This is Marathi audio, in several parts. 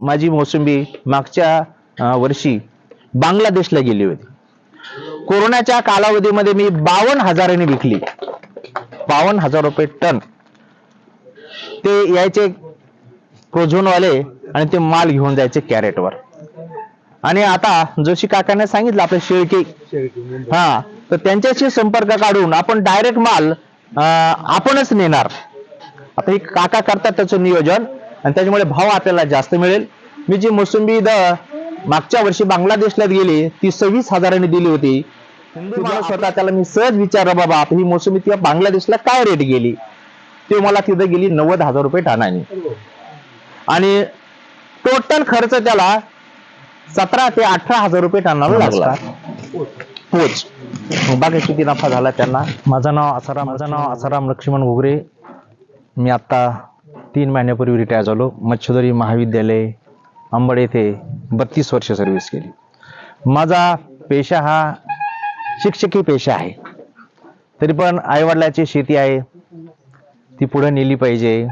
माझी मोसंबी मागच्या वर्षी बांगलादेशला गेली होती. कोरोनाच्या कालावधीमध्ये मी बावन्न हजाराने विकली. बावन्न हजार रुपये टन. ते यायचे प्रोझोनवाले आणि ते माल घेऊन जायचे कॅरेटवर. आणि आता जोशी काकाने सांगितलं आपलं शेळके हा तर त्यांच्याशी संपर्क काढून आपण डायरेक्ट माल अं, आपणच नेणार. आता हे काका करतात त्याचं नियोजन. आणि त्याच्यामुळे भाव आपल्याला जास्त मिळेल. मी जी मोसंबी द मागच्या वर्षी बांगलादेशला गेली ती सव्वीस हजारांनी दिली होती. होता त्याला मी सहज विचारलं बाबा आता ही मोसंबी त्या बांगलादेशला काय रेट गेली? ते मला तिथं गेली नव्वद हजार रुपये टनाने आणि टोटल खर्च त्याला सतरा ते अठरा हजार रुपये टनाला लागला. पोच. बाकी किती नफा झाला त्यांना? माझं नाव आसाराम माझं नाव आसाराम लक्ष्मण घुगरे. मी आत्ता तीन महिन्यापूर्वी रिटायर झालो. मच्छोदरी महाविद्यालय अंबड येथे बत्तीस वर्ष सर्व्हिस केली. माझा पेशा हा शिक्षकी पेशा आहे. तरी पण आईवडिलाची शेती आहे. ती पुढे नेली पाहिजे.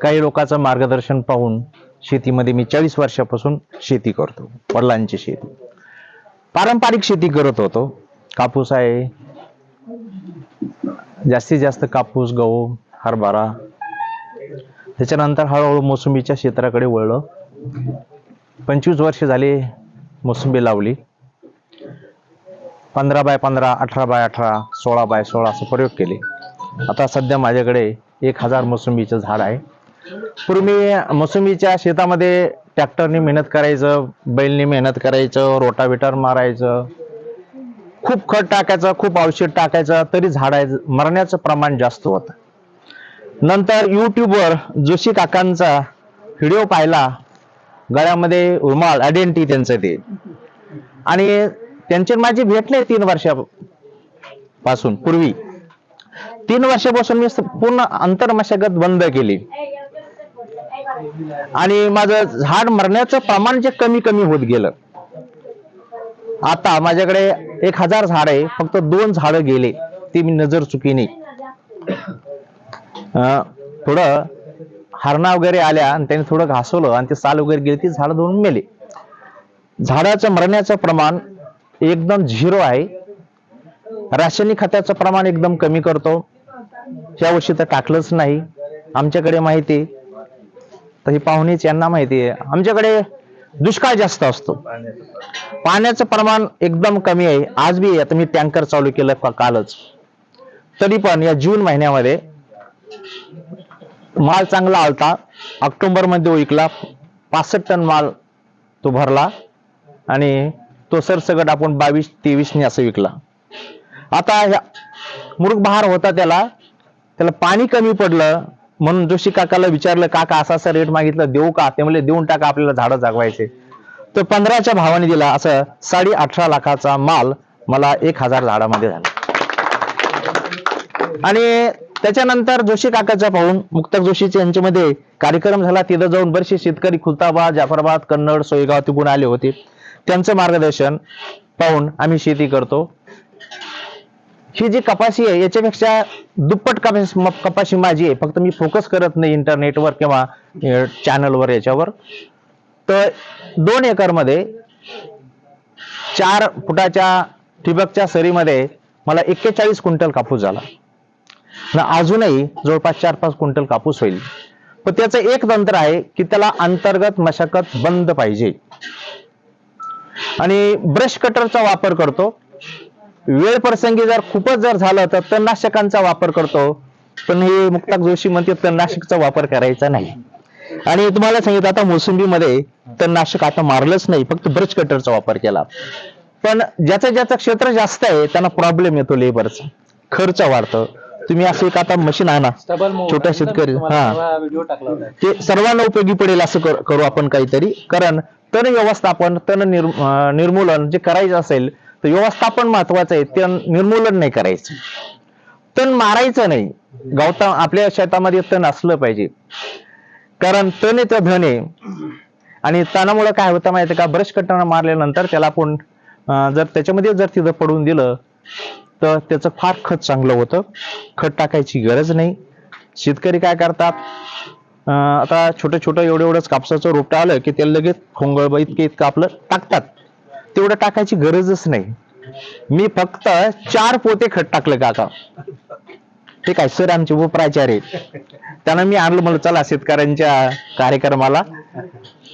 काही लोकांचं मार्गदर्शन पाहून शेतीमध्ये मी चाळीस वर्षापासून शेती करतो. वडिलांची शेती. पारंपरिक शेती करत होतो. कापूस आहे. जास्तीत जास्त कापूस गहू हरभरा त्याच्यानंतर हळूहळू मोसंबीच्या क्षेत्राकडे वळलं. पंचवीस वर्ष झाले मोसंबी लावली. पंधरा बाय पंधरा अठरा बाय अठरा सोळा बाय सोळा असं प्रयोग केले. आता सध्या माझ्याकडे एक हजार मोसंबीचं झाड आहे. पूर्वी मोसंबीच्या शेतामध्ये ट्रॅक्टरने मेहनत करायचं बैलने मेहनत करायचं रोटावेटर मारायचं खूप खत टाकायचं खूप औषध टाकायचं तरी झाडायचं मरण्याचं प्रमाण जास्त होतं. नंतर युट्यूबवर जोशी काकांचा व्हिडिओ पाहिला. गळ्यामध्ये रुमाल आयडेंटिटी त्यांचं ते. आणि त्यांचे माझे भेटले तीन वर्षापासून पूर्वी. तीन वर्षापासून मी पूर्ण पूर्ण अंतर्मशागत बंद केली. आणि माझं झाड मरण्याचं प्रमाण जे कमी कमी होत गेलं. आता माझ्याकडे एक हजार झाड आहे फक्त दोन झाडं गेले ते मी नजर चुकीने. थोडं हरणा वगैरे आल्या आणि त्यांनी थोडं घासवलं आणि ते साल वगैरे गेले ती झाडं धुवून मेले. झाडाचं मरण्याचं प्रमाण एकदम झिरो आहे. रासायनिक खताचं प्रमाण एकदम कमी करतो. या वर्षी तर टाकलंच नाही. आमच्याकडे माहिती आहे, तर ही पाहुणेच यांना माहिती आहे. आमच्याकडे दुष्काळ जास्त असतो. पाण्याचं प्रमाण एकदम कमी आहे. आज बी आता मी टँकर चालू केलं का- कालच. तरी पण या जून महिन्यामध्ये माल चांगला आलता. ऑक्टोबरमध्ये विकला. पासष्ट टन माल तो भरला. आणि तो सरसगट आपण बावीस तेवीसने असं विकला. आता मुरुख बहार होता त्याला. त्याला पाणी कमी पडलं. म्हणून जोशी काकाला विचारलं काका असा असा रेट मागितलं देऊ का? ते म्हणजे देऊन टाका आपल्याला झाडं जागवायचे. तर पंधराच्या भावाने दिला. असं साडे अठरा लाखाचा माल मला एक हजार झाडामध्ये झाला. आणि त्याच्यानंतर जोशी काकाचा पाहून मुक्तक जोशीचे यांच्यामध्ये कार्यक्रम झाला. तिथं जाऊन बरेचसे शेतकरी खुलताबाद जाफराबाद कन्नड सोयगाव तिकून आले होते. त्यांचं मार्गदर्शन पाहून आम्ही शेती करतो. ही जी कपाशी आहे याच्यापेक्षा दुप्पट कपाशी कपाशी माझी आहे. फक्त मी फोकस करत नाही इंटरनेटवर किंवा चॅनलवर याच्यावर. तर दोन एकरमध्ये चार फुटाच्या ठिबकच्या सरीमध्ये मला एक्केचाळीस क्विंटल कापूस झाला. अजूनही जवळपास चार पाच क्विंटल कापूस होईल. पण त्याचं एक तंत्र आहे की त्याला अंतर्गत मशागत बंद पाहिजे. आणि ब्रश कटरचा वापर करतो. वेळ प्रसंगी जर खूपच जर झालं तर तणनाशकांचा वापर करतो. पण हे मुक्ताक जोशी म्हणते तणनाशकचा वापर करायचा नाही. आणि तुम्हाला सांगितलं आता मोसंबीमध्ये तणनाशक आता मारलंच नाही फक्त ब्रश कटरचा वापर केला. पण ज्याचं ज्याचं क्षेत्र जास्त आहे त्यांना प्रॉब्लेम येतो लेबरचा खर्च वाढतो. तुम्ही असं एक आता मशीन आणा. छोट्या शेतकरी. हा. ते सर्वांना उपयोगी पडेल असं कर- आपण काहीतरी. कारण तण व्यवस्थापन तण निर्मूलन जे करायचं असेल तर व्यवस्थापन महत्वाचं आहे. ते निर्मूलन नाही करायचं. तण मारायचं नाही. गवता आपल्या शेतामध्ये तण असलं पाहिजे. कारण तण येतं धन. आहे आणि तणामुळे काय होतं माहिती का? ब्रश कटरनं मारल्यानंतर त्याला आपण जर त्याच्यामध्ये जर तिथं पडून दिलं तर त्याचं फार खत चांगलं होतं. खत टाकायची गरज नाही. शेतकरी काय करतात? आता छोटं छोटं एवढं एवढंच कापसाचं रोपटं आलं की त्याला लगेच खोंगळ इतके इतकं आपलं टाकतात. तेवढं टाकायची गरजच नाही. मी फक्त चार पोते खत टाकलं काका. ठीक आहे सर आमचे उपप्राचार्य. त्यांना मी आणलं म्हणलं चला शेतकऱ्यांच्या कार्यक्रमाला.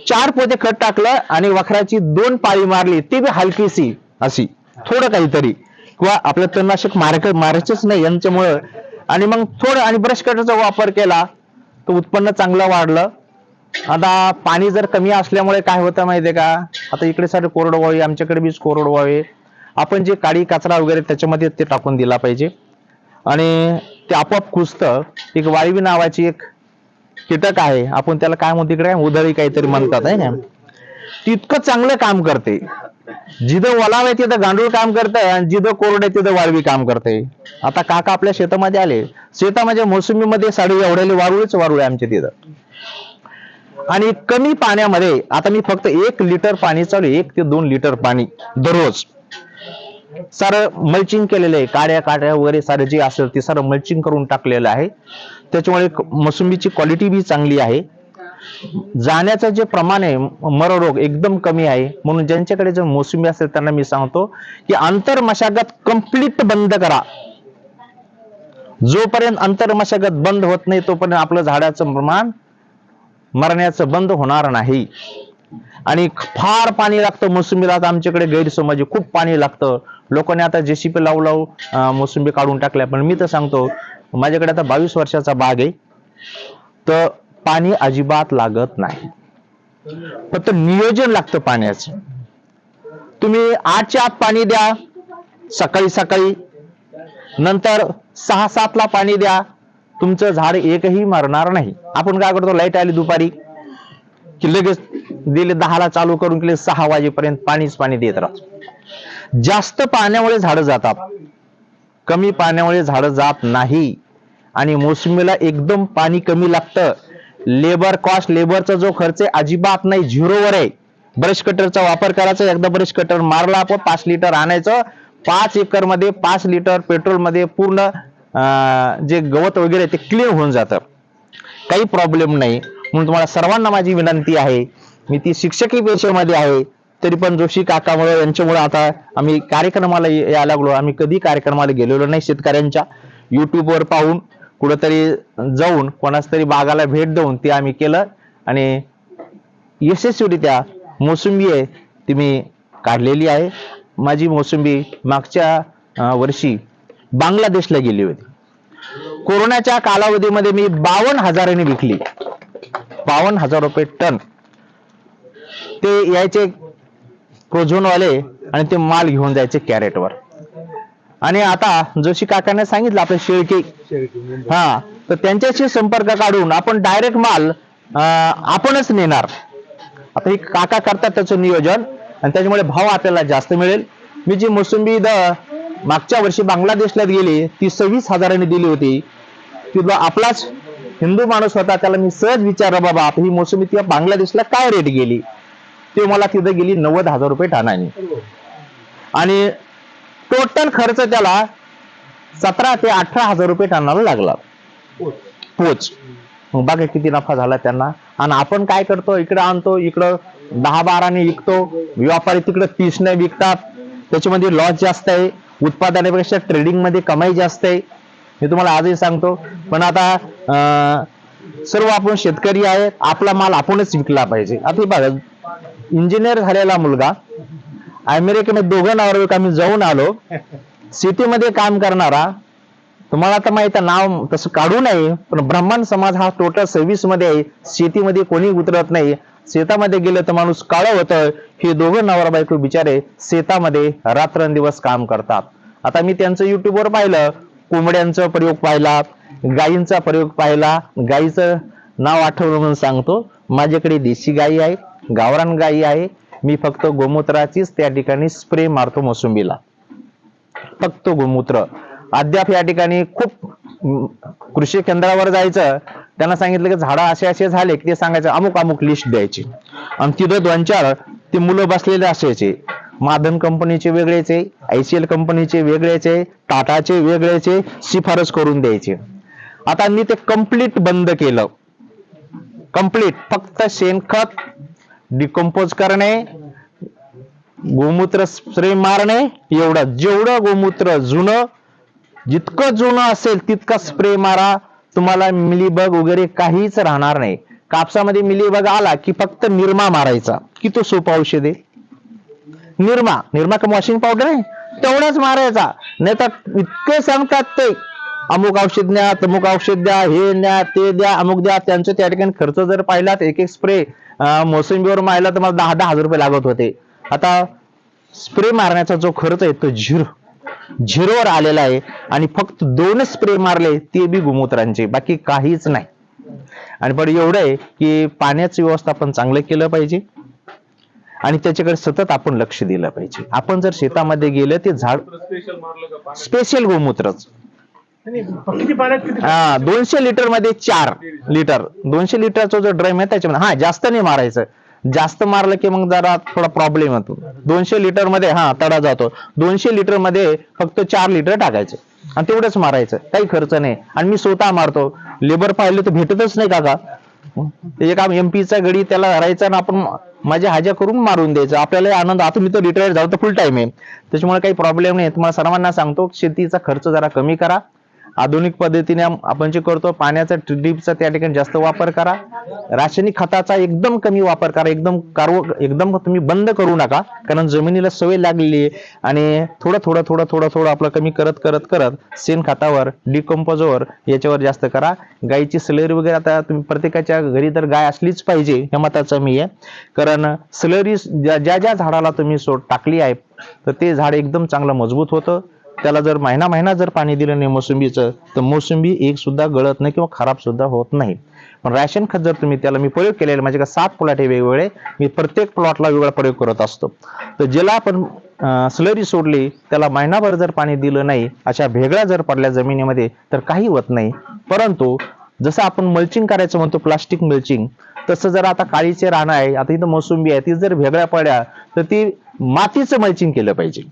चार पोते खत टाकलं आणि वखराची दोन पाळी मारली. ती बी हलकीसी अशी. थोडं काहीतरी. किंवा आपलं तणनाशक मारक मारायचंच नाही यांच्यामुळं. आणि मग थोडं आणि ब्रश कटरचा वापर केला तर उत्पन्न चांगलं वाढलं. आता पाणी जर कमी असल्यामुळे काय होतं माहितीये का? आता इकडे सारे कोरडवाहू व्हावे आमच्याकडे बीच कोरड व्हावे. आपण जे काळी कचरा वगैरे त्याच्यामध्ये ते टाकून दिला पाहिजे. आणि ते आपोआप कुजतं. एक वाळवी नावाची एक कीटक आहे. आपण त्याला काय म्हणतो इकडे? उधळी काहीतरी म्हणतात आहे ना? ती इतकं चांगलं काम करते. जिथं ओलाव आहे तिथं गांडूळ काम करतंय आणि जिथं कोरड आहे तिथं वाळवी काम करते आता काका आपल्या शेतामध्ये आले. शेतामध्ये म्हणजे मोसंबीमध्ये साडी एवढ्याले वारुळीच वारुळ आहे आमच्या तिथं. आणि कमी पाण्यामध्ये आता मी फक्त एक लिटर पाणी चालू एक ते दोन लिटर पाणी दररोज. सारं मल्चिंग केलेलं आहे काड्या काड्या वगैरे सारं जे असेल ते सारं मल्चिंग करून टाकलेलं आहे. त्याच्यामुळे मोसंबीची क्वालिटी बी चांगली आहे. जाण्याचं जे प्रमाण आहे मरोरोग एकदम कमी आहे. म्हणून ज्यांच्याकडे जर मोसंबी असेल त्यांना मी सांगतो की अंतर मशागत कंप्लीट बंद करा. जोपर्यंत अंतर मशागत बंद होत नाही तोपर्यंत आपलं झाडाचं प्रमाण मरण्याचं बंद होणार नाही. आणि फार पाणी लागतं मोसंबीला आता आमच्याकडे गैरसमज खूप पाणी लागतं. लोकांनी आता जेसीपी लावू लावू मोसंबी काढून टाकल्या. पण मी तर सांगतो माझ्याकडे आता बावीस वर्षाचा बाग आहे. तर पाणी अजिबात लागत नाही. फक्त नियोजन लागतं पाण्याचं. तुम्ही आठच्या आत पाणी द्या सकाळी सकाळी. नंतर सहा सातला पाणी द्या. तुमचं झाड एकही मरणार नाही. आपण काय करतो लाइट आली दुपारी की लगेच दिले दहाला चालू करून केले सहा वाजेपर्यंत पाणीच पाणी देत राहतो. जास्त पाण्यामुळे झाडं जातात. कमी पाण्यामुळे झाडं जात नाही. आणि मोसंबीला एकदम पाणी कमी लागतं. लेबर कॉस्ट लेबरचा जो खर्च आहे अजिबात नाही झिरोवर आहे. ब्रश कटरचा वापर करायचा एकदा ब्रश कटर मारला आपण पाच लिटर आणायचं. पाच एकरमध्ये पाच लिटर पेट्रोलमध्ये पूर्ण जे गवत वगैरे ते क्लिअर होऊन जातं. काही प्रॉब्लेम नाही. म्हणून तुम्हाला सर्वांना माझी विनंती आहे. मी ती शिक्षकी पेशेमध्ये आहे. तरी पण जोशी काकामुळे यांच्यामुळे आता आम्ही कार्यक्रमाला यायला लागलो. आम्ही कधी कार्यक्रमाला गेलेलो नाही शेतकऱ्यांच्या युट्यूबवर पाहून. कुठंतरी जाऊन कोणाच तरी बागाला भेट देऊन ते आम्ही केलं. आणि यशस्वीरित्या मोसंबी आहे ती मी काढलेली आहे. माझी मोसंबी मागच्या वर्षी बांगलादेशला गेली होती. कोरोनाच्या कालावधीमध्ये मी बावन्न हजारांनी विकली. बावन्न हजार रुपये टन. ते यायचे प्रोझोनवाले आणि ते माल घेऊन जायचे कॅरेटवर आणि आता जोशी काकाने सांगितलं आपलं शेळके. हा तर त्यांच्याशी संपर्क काढून आपण डायरेक्ट माल आपणच नेणार. आता ही काका करतात त्याचं नियोजन आणि त्याच्यामुळे भाव आपल्याला जास्त मिळेल. मी जी मोसंबी द मागच्या वर्षी बांगलादेशला गेली ती सव्वीस हजारांनी दिली होती. तिथला आपलाच हिंदू माणूस होता त्याला मी सहज विचारलं बाबा आता ही मोसंबी तिला बांगलादेशला काय रेट गेली? ते मला तिथं गेली नव्वद हजार रुपये टनाने आणि टोटल खर्च त्याला सतरा ते अठरा हजार रुपये टनाला लागला. पोच. बघा किती नफा झाला त्यांना? आणि आपण काय करतो? इकडे आणतो इकडं दहा बाराने विकतो. व्यापारी तिकडे तीसने विकतात. त्याच्यामध्ये लॉस जास्त आहे. उत्पादनापेक्षा ट्रेडिंगमध्ये कमाई जास्त आहे. मी तुम्हाला आजही सांगतो. पण आता सर्व आपण शेतकरी आहे आपला माल आपणच विकला पाहिजे. आता बघा इंजिनियर झालेला मुलगा अमेरिकेमध्ये दोघं नावर आम्ही जाऊन आलो. शेतीमध्ये काम करणारा तुम्हाला आता माहीत नाव तसं काढू नये पण ब्राह्मण समाज हा टोटल सव्वीसमध्ये आहे. शेतीमध्ये कोणी उतरत नाही. शेतामध्ये गेलं तर माणूस काळं होतं. हे दोघं नवरा बायको बिचारे शेतामध्ये रात्रंदिवस काम करतात. आता मी त्यांचं युट्यूबवर पाहिलं. कोंबड्यांचा प्रयोग पाहिला. गायींचा प्रयोग पाहिला. गायीचं नाव आठवलं म्हणून सांगतो. माझ्याकडे देशी गायी आहे गावरान गायी आहे मी फक्त गोमूत्राचीच त्या ठिकाणी स्प्रे मारतो मोसंबीला. फक्त गोमूत्र. अद्याप या ठिकाणी खूप कृषी केंद्रावर जायचं त्यांना सांगितलं की झाडं असे असे झाले की ते सांगायचं अमुक अमुक लिस्ट द्यायची. आणि तिथं दोन चार ते मुलं बसलेले असायचे. माधन कंपनीचे वेगळेचे आयसीएल कंपनीचे वेगळेचे टाटाचे वेगळेचे शिफारस करून द्यायचे. आता मी ते कंप्लीट बंद केलं. कंप्लीट फक्त शेणखत डिकम्पोज करणे गोमूत्र स्प्रे मारणे एवढं. जेवढं गोमूत्र जुनं जितकं जुनं असेल तितका स्प्रे मारा. तुम्हाला मिलीबग वगैरे काहीच राहणार नाही. कापसामध्ये मिलीबग आला की फक्त निरमा मारायचा की तो सोपं औषध आहे. निरमा. निरमा का वॉशिंग पावडर आहे? तेवढाच मारायचा. नाही तर इतके सांगतात ते अमुक औषध द्या तमुक औषध द्या हे द्या ते द्या अमुक द्या. त्यांचं त्या ठिकाणी खर्च जर पाहिला तर एक एक स्प्रे मोसंबीवर मारला तर मला दहा दहा हजार रुपये लागत होते. आता स्प्रे मारण्याचा जो खर्च आहे तो झिरो झिरोवर आलेला आहे आणि फक्त दोनच स्प्रे मारले ते बी गोमूत्रांचे बाकी काहीच नाही. आणि पण एवढं आहे की पाण्याचं व्यवस्थापन चांगलं केलं पाहिजे आणि त्याच्याकडे सतत आपण लक्ष दिलं पाहिजे. आपण जर शेतामध्ये गेलं ते झाड स्पेशल गोमूत्रच. किती पाण्यात किती हा दोनशे लिटरमध्ये चार लिटर दोनशे लिटरचा जो ड्रम आहे त्याच्यामध्ये हा जास्त नाही मारायचं. जास्त मारलं की मग जरा थोडा प्रॉब्लेम होतो दोनशे लिटरमध्ये हा तडा जातो. दोनशे लिटरमध्ये फक्त चार लिटर टाकायचं. आणि तेवढंच मारायचं. काही खर्च नाही. आणि मी स्वतः मारतो. लेबर पाहिलं तर भेटतच नाही काका. त्याचे काम एमपीचा गडी त्याला हरायचा आणि आपण माझ्या हाज्या करून मारून द्यायचं. आपल्याला आनंद आता मी तर रिटायर झालो तर फुल टाइम आहे. त्याच्यामुळे काही प्रॉब्लेम नाही. तुम्हाला सर्वांना सांगतो शेतीचा खर्च जरा कमी करा. आधुनिक पद्धतीने आपण जे करतो पाण्याचा ड्रीपचा त्या ठिकाणी जास्त वापर करा. रासायनिक खताचा एकदम कमी वापर करा. एकदम कार्व एकदम तुम्ही बंद करू नका. कारण जमिनीला सवय लागलेली आहे आणि थोडं थोडं थोडं थोडं थोडं आपलं कमी करत करत करत शेण खतावर डिकम्पोजवर याच्यावर जास्त करा. गाईची स्लरी वगैरे आता तुम्ही प्रत्येकाच्या घरी तर गाय असलीच पाहिजे हे मताचं मी आहे. कारण सलरी ज्या ज्या ज्या झाडाला तुम्ही सोड टाकली आहे तर ते झाड एकदम चांगलं मजबूत होतं. त्याला जर महिना महिना जर पाणी दिलं नाही मोसंबीचं तर मोसंबी एक सुद्धा गळत नाही किंवा खराब सुद्धा होत नाही. पण राशन खत जर तुम्ही त्याला मी प्रयोग केलेला माझ्याकडे सात प्लॉट हे वेगवेगळे मी प्रत्येक प्लॉटला वेगळा प्रयोग करत असतो. तर ज्याला आपण स्लरी सोडली त्याला महिनाभर जर पाणी दिलं नाही अशा भेगळ्या जर पडल्या जमिनीमध्ये तर काही होत नाही. परंतु जसं आपण मल्चिंग करायचं म्हणतो प्लास्टिक मल्चिंग तसं जर आता काळीचे रानं आहे आता इथं मोसंबी आहे ती जर भेगळ्या पडल्या तर ती मातीचं मल्चिंग केलं पाहिजे.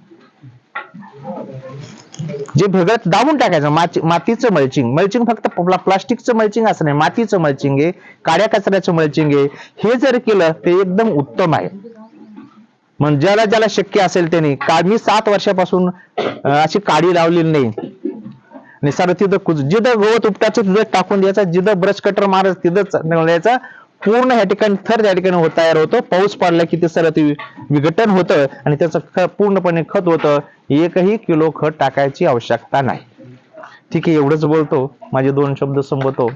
जे भगत दाबून टाकायचं मातीचं मल्चिंग मल्चिंग फक्त प्लास्टिकचं मल्चिंग असं नाही मातीचं मल्चिंग आहे काड्या कचऱ्याचं मल्चिंग आहे. हे जर केलं ते एकदम उत्तम आहे. मग ज्याला ज्याला शक्य असेल त्याने का मी सात वर्षापासून अशी काडी लावलेली नाही. आणि सर तिथं कुज- जिथं गवत उपटायचं तिथं टाकून द्यायचं जिथं ब्रश कटर मारत तिथं द्यायचं पूर्ण ह्या ठिकाणी थर त्या ठिकाणी तयार होतो. पाऊस पडला की ते सर ते विघटन होतं आणि त्याचं पूर्णपणे खत होतं. एकही किलो खत टाकायची आवश्यकता नाही. ठीक आहे एवढंच बोलतो. माझे दोन शब्द संपवतो.